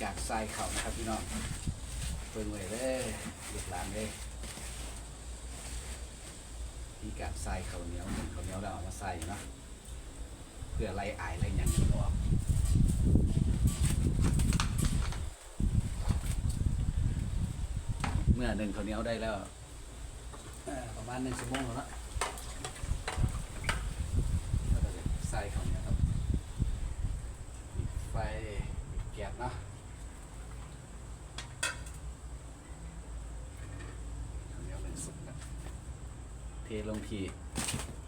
ธีการใส่เขานะครับพี่น้องเปิงไว้เลยเรียกร้านเลยวิธีการใส่เขาเหนียวเหมือนเขาเหนียวเราเอามาใส่เนาะเพื่อไล่อายไล่ยังมันออกเมื่อหนึ่งเขาเหนียวได้แล้วประมาณหนึ่งชั่วโมงแล้วนะแล้วก็จะใส่เขาเนียครับปิดไฟปิดแก๊สเนาะข้าวเหนียวหนึ่งสุกนะเทลงที่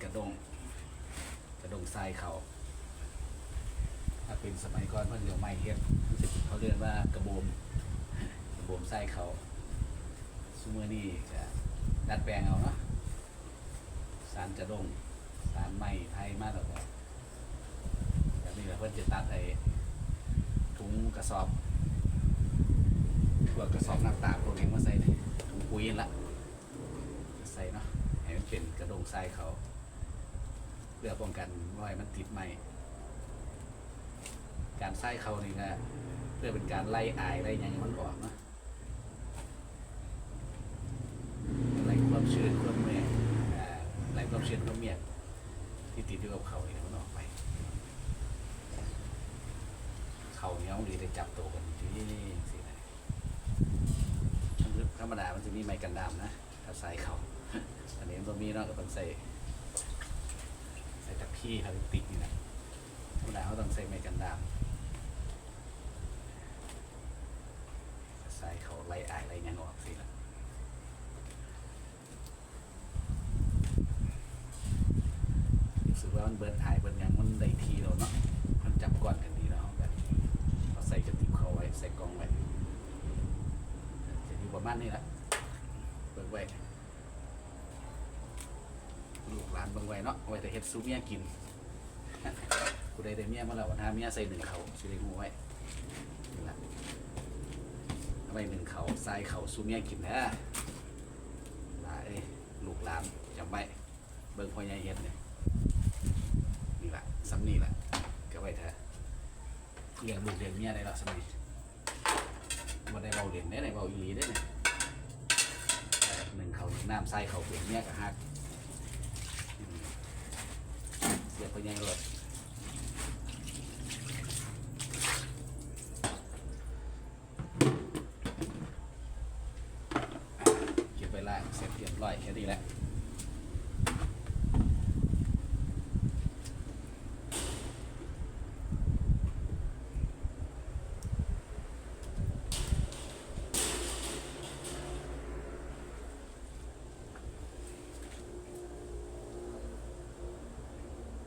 กระดง กระดงทรายเขาถ้าเป็นสมัยก่อนเพิ่นเรียกไม้เฮ็ดรู้สึกเขาเรียกว่ากระโบมกระโบมทรายเขาซูเมอร์นี่จะดัดแปลงเอาเนาะสารกระดงสารไม้ไทยมากแล้วก็แบบนี้แหละเพิ่นจะตัดไอ้ถุงกระสอบพวกกระสอบน้ำตาลพวกนี้มาใส่ถุงปุ๋ยละใส่เนาะ เป็นกระดงทรายเขาเพื่อป้องกันว่าให้มันติดไหมการใส่เขานี่ก็เพื่อเป็นการไล่อายไล่ยังมันออกนะไล่ความชื้นความเมื่อยไล่ความชื้นความเมียที่ติดอยู่กับเขาเนี่ยมันออกไป เขาเนี้ยวดีได้จับตัวกันที่สินะธรรมดามันจะมีไม้กันดามนะถ้าใส่เขา อันนี้มันมีเนอกก็ต้องใส่ใส่ตะพี่พลาสติกนี่นะธรรมดาเขาต้องใส่ไม้กันดามใส่เขาไล่อายไล่หยังออกสิละรู้สึกว่ามันเบิดอายเบิดหยังมันได้ทีแล้วเนาะมันจับก้อนกันดีแล้วแบบเอาใส่กระติกเขาไว้ใส่กล่องไว้จะอยู่ประมาณนี้แหละเบิกไว้ลูก หลานเบิ่งไว้เนาะเอาไว้แต่เฮ็ดซูเมียกินกูได้ได้เมียมาแล้วถ้าเมียใส่หนึ่งเขาสิได้งูไว้นี่ละเอาไว้หนึ่งเขาใส่เขาซูเมียกินนะหลายลูกหลานจำไว้เบิ่งพ่อใหญ่เฮ็ดเนี่ยนี่ละซ้ำนี่ละก็ไว้เถอะเลี้ยงลูกเลี้ยงเมียได้แล้วสมัยวันได้เบาเลี้ยงได้ไหนเบาอีหลีได้ไหนหนึ่งเขาหนึ่งน้ำใส่เขาเปลี่ยนเมียกับฮักอืม เสียบไปยังรถเก็บไปละเสร็จเรียบร้อยแค่นี้แหละ